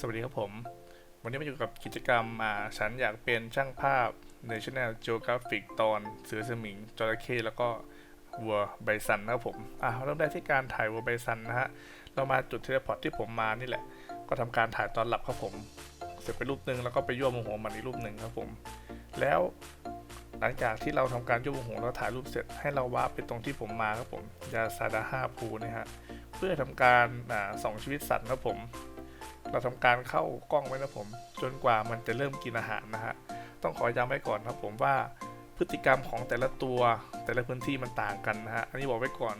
สวัสดีครับผม วันนี้มาอยู่กับกิจกรรมอ่าฉันอยากเป็นช่างภาพ National Geographic ตอนเสือสมิงจระเข้แล้วก็วัวไบซันนะครับผมอ่าเริ่มได้ที่การถ่ายวัวไบซันนะฮะ เรามาจุดเทเลพอร์ตที่ผมมานี่แหละ ก็ทำการถ่ายตอนหลับครับผม เสร็จไปรูปหนึ่งแล้วก็ไปยั่วโมโหมันอีกรูปหนึ่งครับผม แล้วหลังจากที่เราทำการยั่วโมโหแล้วถ่ายรูปเสร็จให้เราวาร์ปไปตรงที่ผมมาครับผมยาซาดาห้าพูนะฮะ เพื่อทำการส่องชีวิตสัตว์ครับผม เราทำการเข้ากล้องไว้นะผม จนกว่ามันจะเริ่มกินอาหารนะฮะต้องขอย้ำไว้ก่อนครับผมว่าพฤติกรรมของแต่ละตัวแต่ละพื้นที่มันต่างกันนะฮะอันนี้บอกไว้ก่อน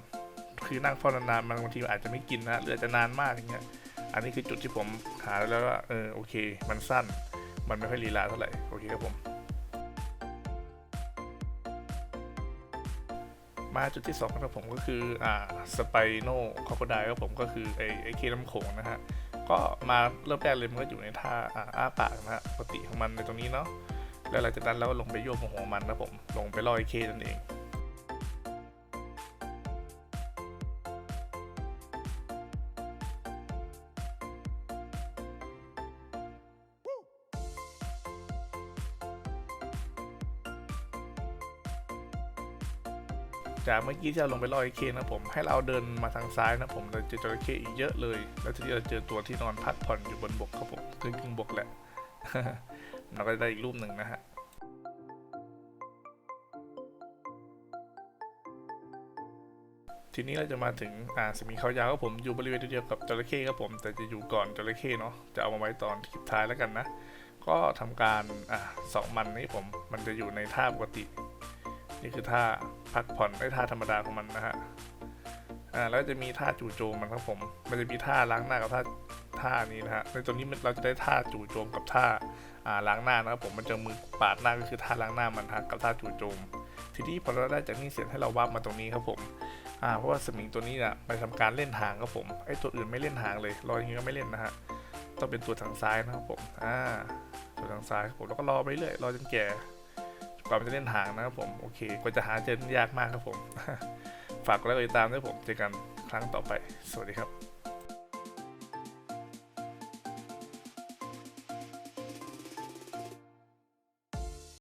คือนั่งเฝ้านานๆมันบางทีอาจจะไม่กินนะหรืออาจจะนานมากอย่างเงี้ยอันนี้คือจุดที่ผมหาแล้วว่าเออโอเค มันสั้น มันไม่ค่อยลีลาเท่าไหร่โอเคครับผม มาจุดที่สองครับผมก็คืออ่าสไปโนคอโคไดครับผมก็คือไอไอเคน้ำโขงนะฮะ ก็มาเริ่มแรกเลยมันก็อยู่ในท่าอ่าอ้าปากนะฮะปกติของมันในตรงนี้เนาะแล้วหลังจากนั้นเราก็ลงไปโยกหัวมันนะผมลงไปลอยเคนั่นเอง จากเมื่อกี้ที่เราลงไปลอยเคนะผมให้เราเดินมาทางซ้ายนะผมเราจะเจอเข้อีกเยอะเลย แล้วทีนี้เราเจอตัวที่นอนพักผ่อนอยู่บนบกครับผมกึ่งกึ่งบกแหละเราก็ได้อีกรูปหนึ่งนะฮะทีนี้เราจะมาถึงอ่าสมีเขายาวครับผมอยู่บริเวณเดียวกับจระเข้ครับผม แต่จะอยู่ก่อนจระเข้เนาะจะเอามาไว้ตอนคลิปท้ายแล้วกันนะ ก็ทำการอ่าสองมันนี่ผมมันจะอยู่ในท่าปกติ นี่คือท่าพักผ่อนไอ้ท่าธรรมดาของมันนะฮะอ่าแล้วจะมีท่าจู่โจมมันครับผม มันจะมีท่าล้างหน้ากับท่าท่านี้นะฮะในตัวนี้เราจะได้ท่าจู่โจมกับท่าอ่าล้างหน้านะครับผมมันจะมือปาดหน้าก็คือท่าล้างหน้ามันฮะกับท่าจู่โจม ทีนี้พอเราได้จากนี้เสร็จให้เราวาบมาตรงนี้ครับผมอ่าเพราะว่าสมิงตัวนี้เนี่ยไปทำการเล่นหางครับผมไอ้ตัวอื่นไม่เล่นหางเลยรออย่างนี้ก็ไม่เล่นนะฮะต้องเป็นตัวทางซ้ายนะครับผมอ่าตัวทางซ้ายครับผมแล้วก็รอไปเรื่อยรอจนแก่ กว่ามันจะเล่นทางนะครับผม โอเคกว่าจะหาเจอยากมากครับผม ฝากกดไลค์กดติดตามด้วยผม เจอกันครั้งต่อไป สวัสดีครับ